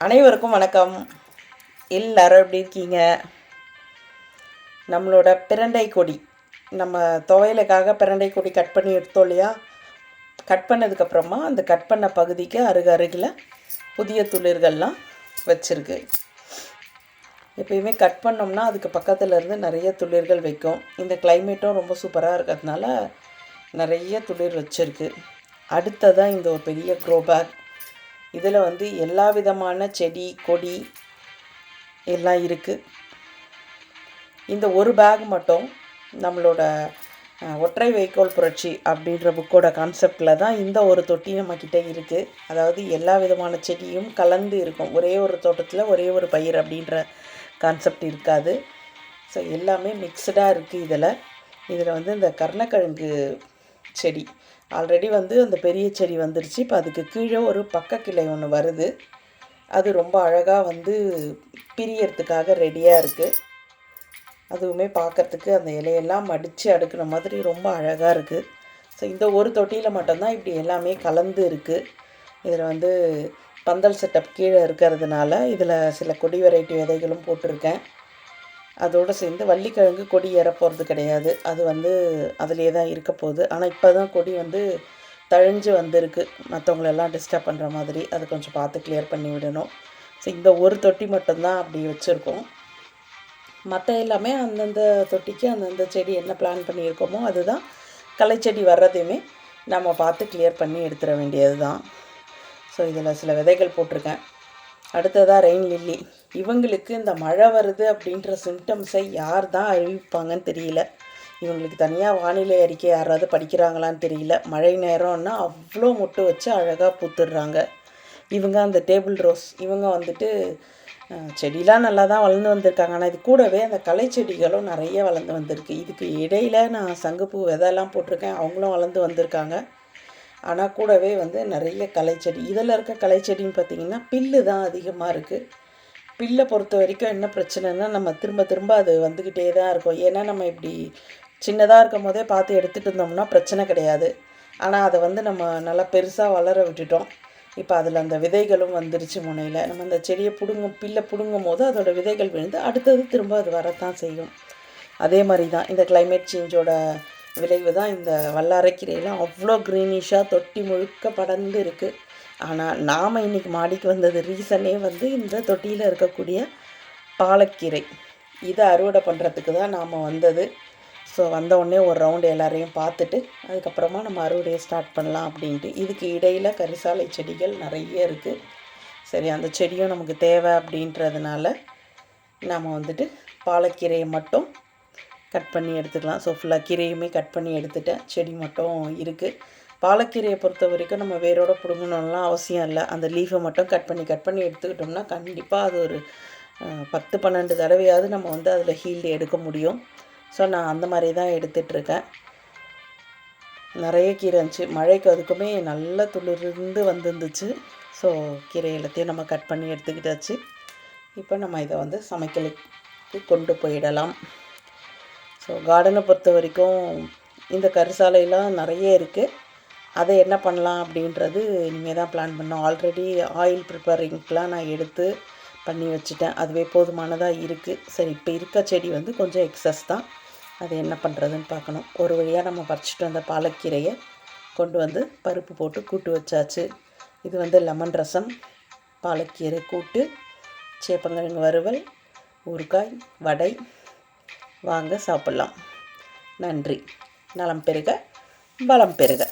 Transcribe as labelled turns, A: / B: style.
A: அனைவருக்கும் வணக்கம். எல்லாரும் எப்படி இருக்கீங்க? நம்மளோட பிரண்டை கொடி. நம்ம துவையலுக்காக பிரண்டை கொடி கட் பண்ணி எடுத்தோம் இல்லையா? கட் பண்ணதுக்கப்புறமா அந்த கட் பண்ண பகுதிக்கு அருகு அருகில் புதிய துளிர்கள்லாம் வச்சுருக்கு. எப்பயுமே கட் பண்ணோம்னா அதுக்கு பக்கத்தில் இருந்து நிறைய துளிர்கள் வைக்கும். இந்த கிளைமேட்டும் ரொம்ப சூப்பராக இருக்கிறதுனால நிறைய துளிர் வச்சுருக்கு. அடுத்ததான் இந்த ஒரு பெரிய க்ரோ பேக் இதில் வந்து எல்லா விதமான செடி கொடி எல்லாம் இருக்குது இந்த ஒரு பேக் மட்டும் நம்மளோட ஒற்றை வைக்கோல் புரட்சி அப்படின்ற புக்கோட கான்செப்டில் தான் இந்த ஒரு தொட்டி நம்மக்கிட்ட இருக்குது அதாவது எல்லா விதமான செடியும் கலந்து இருக்கும். ஒரே ஒரு தோட்டத்தில் ஒரே ஒரு பயிர் அப்படின்ற கான்செப்ட் இருக்காது. ஸோ எல்லாமே மிக்சடாக இருக்குது இதில். இதில் வந்து இந்த கர்ணக்கிழங்கு செடி. ஆல்ரெடி வந்து அந்த பெரிய செடி வந்துருச்சு. இப்போ அதுக்கு கீழே ஒரு பக்க கிளை ஒன்று வருது. அது ரொம்ப அழகாக வந்து பிரியறதுக்காக ரெடியாக இருக்குது அதுவுமே பார்க்கறதுக்கு அந்த இலையெல்லாம் மடித்து அடுக்கிற மாதிரி ரொம்ப அழகாக இருக்குது ஸோ இந்த ஒரு தொட்டியில் மட்டும்தான் இப்படி எல்லாமே கலந்து இருக்குது இதில் வந்து பந்தல் செட்டப் கீழே இருக்கிறதுனால இதில் சில கொடி வெரைட்டி விதைகளும் போட்டிருக்கேன். அதோடு சேர்ந்து வள்ளிக்கிழங்கு கொடி ஏற போகிறது கிடையாது. அது வந்து அதிலே தான் இருக்க போகுது. ஆனால் இப்போ தான் கொடி வந்து தழிஞ்சு வந்திருக்கு. மற்றவங்களெல்லாம் டிஸ்டர்ப் பண்ணுற மாதிரி. அது கொஞ்சம் பார்த்து கிளியர் பண்ணி விடணும். ஸோ இந்த ஒரு தொட்டி மட்டும்தான் அப்படி வச்சுருக்கோம். மற்ற எல்லாமே அந்தந்த தொட்டிக்கு அந்தந்த செடி என்ன பிளான் பண்ணியிருக்கோமோ அதுதான் களைச்செடி வர்றதையுமே நம்ம பார்த்து கிளியர் பண்ணி எடுத்துட வேண்டியது தான் ஸோ இதில் சில விதைகள் போட்டிருக்கேன். அடுத்ததாக ரெயின் லில்லி. இவங்களுக்கு இந்த மழை வருது அப்படின்ற சிம்டம்ஸை யார் தான் அறிவிப்பாங்கன்னு தெரியல. இவங்களுக்கு தனியாக வானிலை அறிக்கை யாராவது படிக்கிறாங்களான்னு தெரியல. மழை நேரம்னா அவ்வளோ மொட்டு வச்சு அழகாக பூத்துடுறாங்க. இவங்க அந்த டேபிள் ரோஸ் இவங்க வந்துட்டு செடிலாம் நல்லா தான் வளர்ந்து வந்திருக்காங்க. ஆனால் இது கூடவே அந்த களை செடிகளும் நிறைய வளர்ந்து வந்திருக்கு. இதுக்கு இடையில நான் சங்குப்பூ விதைலாம் போட்டிருக்கேன். அவங்களும் வளர்ந்து வந்திருக்காங்க. ஆனால் கூடவே வந்து நிறைய களைச்செடி இதில் இருக்க களைச்செடின்னு பார்த்தீங்கன்னா பில்லு தான் அதிகமாக இருக்குது பில்லை பொறுத்த வரைக்கும் என்ன பிரச்சனைனா நம்ம திரும்ப திரும்ப அது வந்துக்கிட்டே தான் இருக்கும். ஏன்னா நம்ம இப்படி சின்னதாக இருக்கும் போதே பார்த்து எடுத்துகிட்டு இருந்தோம்னா பிரச்சனை கிடையாது. ஆனால் அதை வந்து நம்ம நல்லா பெருசாக வளர விட்டுட்டோம். இப்போ அதில் அந்த விதைகளும் வந்துருச்சு முனையில். நம்ம அந்த செடியை பிடுங்கும் பில்லை பிடுங்கும் போது அதோட விதைகள் விழுந்து அடுத்தது திரும்ப அது வரத்தான் செய்யும். அதே மாதிரி தான் இந்த கிளைமேட் சேஞ்சோட விளைவு தான் இந்த வல்லாரைக்கீரையெல்லாம் அவ்வளோ க்ரீனிஷாக தொட்டி முழுக்க படர்ந்து இருக்குது ஆனால் நாம் இன்றைக்கி மாடிக்கு வந்தது ரீசனே வந்து இந்த தொட்டியில் இருக்கக்கூடிய பாலக்கீரை. இதை அறுவடை பண்ணுறதுக்கு தான் நாம் வந்தது. ஸோ வந்தவுடனே ஒரு ரவுண்டு எல்லாரையும் பார்த்துட்டு அதுக்கப்புறமா நம்ம அறுவடையை ஸ்டார்ட் பண்ணலாம் அப்படின்ட்டு. இதுக்கு இடையில் கரிசாலை செடிகள் நிறைய இருக்குது சரி அந்த செடியும் நமக்கு தேவை அப்படின்றதுனால நாம் வந்துட்டு பாலக்கீரையை மட்டும் கட் பண்ணி எடுத்துக்கலாம். ஸோ ஃபுல்லாக கீரையுமே கட் பண்ணி எடுத்துட்டேன். செடி மட்டும் இருக்குது பாலக்கீரையை பொறுத்த வரைக்கும் நம்ம வேரோட பிடுங்கணும்லாம் அவசியம் இல்லை. அந்த லீஃபை மட்டும் கட் பண்ணி கட் பண்ணி எடுத்துக்கிட்டோம்னா கண்டிப்பாக அது ஒரு பத்து பன்னெண்டு தடவையாவது நம்ம வந்து அதில் ஹீல்டு எடுக்க முடியும். ஸோ நான் அந்த மாதிரி தான் எடுத்துகிட்ருக்கேன் நிறைய கீரை இருந்துச்சு. மழைக்கு அதுக்குமே நல்ல துளிர்ந்து வந்துருந்துச்சு. ஸோ கீரை எல்லாத்தையும் நம்ம கட் பண்ணி எடுத்துக்கிட்டாச்சு. இப்போ நம்ம இதை வந்து சமைக்கலுக்கு கொண்டு போயிடலாம். ஸோ கார்டனை பொறுத்த வரைக்கும் இந்த கரிசாலையெல்லாம் நிறைய இருக்குது அதை என்ன பண்ணலாம் அப்படின்றது இனிமேல் தான் பிளான் பண்ணோம். ஆல்ரெடி ஆயில் ப்ரிப்பரிங்க்கெலாம் நான் எடுத்து பண்ணி வச்சுட்டேன். அதுவே போதுமானதாக இருக்குது சரி இப்போ இருக்க செடி வந்து கொஞ்சம் எக்ஸஸ் தான். அது என்ன பண்ணுறதுன்னு பார்க்கணும். ஒரு வழியாக நம்ம பறிச்சிட்டு வந்த பாலக்கீரையை கொண்டு வந்து பருப்பு போட்டு கூட்டு வச்சாச்சு. இது வந்து லெமன் ரசம் பாலக்கீரை கூட்டு சேப்பங்கிழங்கு வறுவல் ஊறுகாய் வடை. வாங்க சாப்பிட்லாம். நன்றி. நலம் பெருக பலம் பெருக.